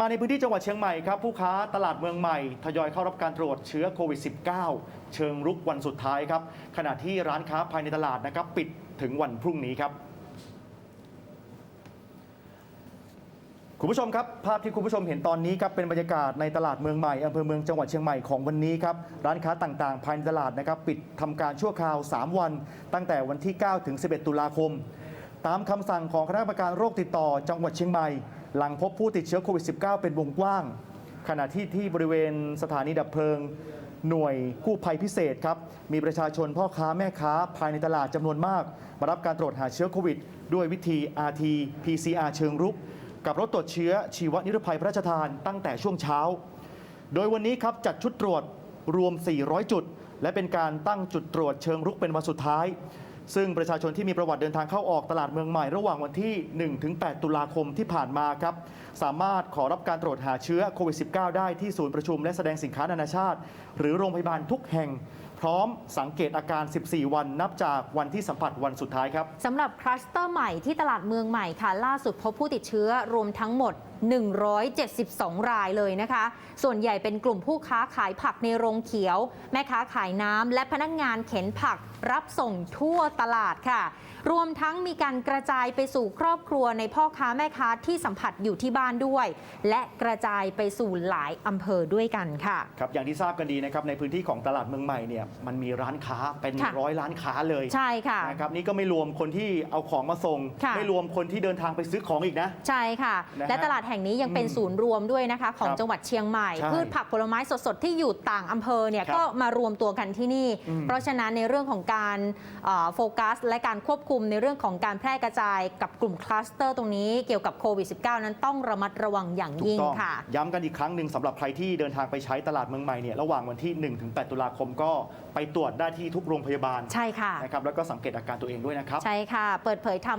มาในพื้นที่จังหวัดเชียงใหม่ครับผู้ค้าตลาดเมืองใหม่ ทยอยเข้ารับการตรวจเชื้อโควิด -19 เชิงรุกวันสุดท้ายครับขณะที่ร้านค้าภายในตลาดนะครับปิดถึงวันพรุ่งนี้ครับคุณผู้ชมครับภาพที่คุณผู้ชมเห็นตอนนี้ครับเป็นบรรยากาศในตลาดเมืองใหม่อำเภอเมืองจังหวัดเชียงใหม่ของวันนี้ครับร้านค้าต่างๆ ภายในตลาดนะครับปิดทำการชั่วคราว 3 วัน ตั้งแต่วันที่ 9 ถึง 11 ตุลาคม ตามคำสั่งของคณะกรรมการโรคติดต่อจังหวัดเชียงใหม่ หลังพบผู้ติดเชื้อโควิด -19 เป็นวงกว้าง ขณะที่ที่บริเวณสถานีดับเพลิง หน่วยกู้ภัยพิเศษครับ มีประชาชนพ่อค้าแม่ค้าภายในตลาดจำนวนมาก มารับการตรวจหาเชื้อโควิด ด้วยวิธี RT PCR เชิงรุก กับรถตรวจเชื้อชีวนิรภัยพระราชทานตั้งแต่ช่วงเช้า โดยวันนี้ครับจัดชุดตรวจรวม 400 จุด และเป็นการตั้งจุดตรวจเชิงรุกเป็นวันสุดท้าย ซึ่งประชาชนที่มีประวัติเดินทางเข้าออกตลาดเมืองใหม่ระหว่างวันที่ 1-8 ตุลาคมที่ผ่านมาครับ สามารถขอรับการตรวจหาเชื้อโควิด -19 ได้ที่ศูนย์ประชุมและแสดงสินค้านานาชาติ หรือโรงพยาบาลทุกแห่ง พร้อมสังเกตอาการ 14 วันนับจากวันที่สัมผัสวันสุดท้ายครับสำหรับคลัสเตอร์ใหม่ที่ตลาดเมืองใหม่ค่ะ ล่าสุดพบผู้ติดเชื้อรวมทั้งหมด 172 รายเลยนะคะ ส่วนใหญ่เป็นกลุ่มผู้ค้าขายผักในโรงเขียว แม่ค้าขายน้ำและพนักงานเข็นผักรับส่งทั่วตลาดค่ะ รวมทั้งมีการกระจายไปสู่ครอบครัวในพ่อค้าแม่ค้าที่สัมผัสอยู่ที่บ้านด้วย และกระจายไปสู่หลายอำเภอด้วยกันค่ะ ครับอย่างที่ทราบกันดีนะครับในพื้นที่ของตลาดเมืองใหม่เนี่ยมันมีร้านค้าเป็นค่ะ ร้อยร้านค้าเลยใช่ค่ะ นะครับนี่ก็ไม่รวมคนที่เอาของมาส่ง ค่ะ ไม่รวมคนที่เดินทางไปซื้อของอีกนะ ใช่ค่ะ นะฮะและตลาดแห่งนี้ยังเป็นอืมศูนย์รวมด้วยนะคะ ของครับจังหวัดเชียงใหม่ ใช่พืชผักผลไม้สดๆ ที่อยู่ต่างอำเภอเนี่ยครับก็มารวมตัวกันที่นี่ อืมเพราะฉะนั้นในเรื่องของการเอ่อโฟกัส และการควบคุมในเรื่องของการแพร่กระจายกับกลุ่มคลัสเตอร์ตรงนี้เกี่ยวกับโควิด -19 นั้นต้องระมัดระวังอย่างถูกยิ่งต้องค่ะ ย้ำกันอีกครั้งหนึ่งสำหรับใครที่เดินทางไปใช้ตลาดเมืองใหม่เนี่ยระหว่างวันที่ 1-8 ตุลาคมก็ไปตรวจได้ที่ทุกโรงพยาบาลใช่ค่ะนะครับแล้วก็สังเกตอาการตัวเองด้วยนะครับ ใช่ค่ะ เปิดเผยทำ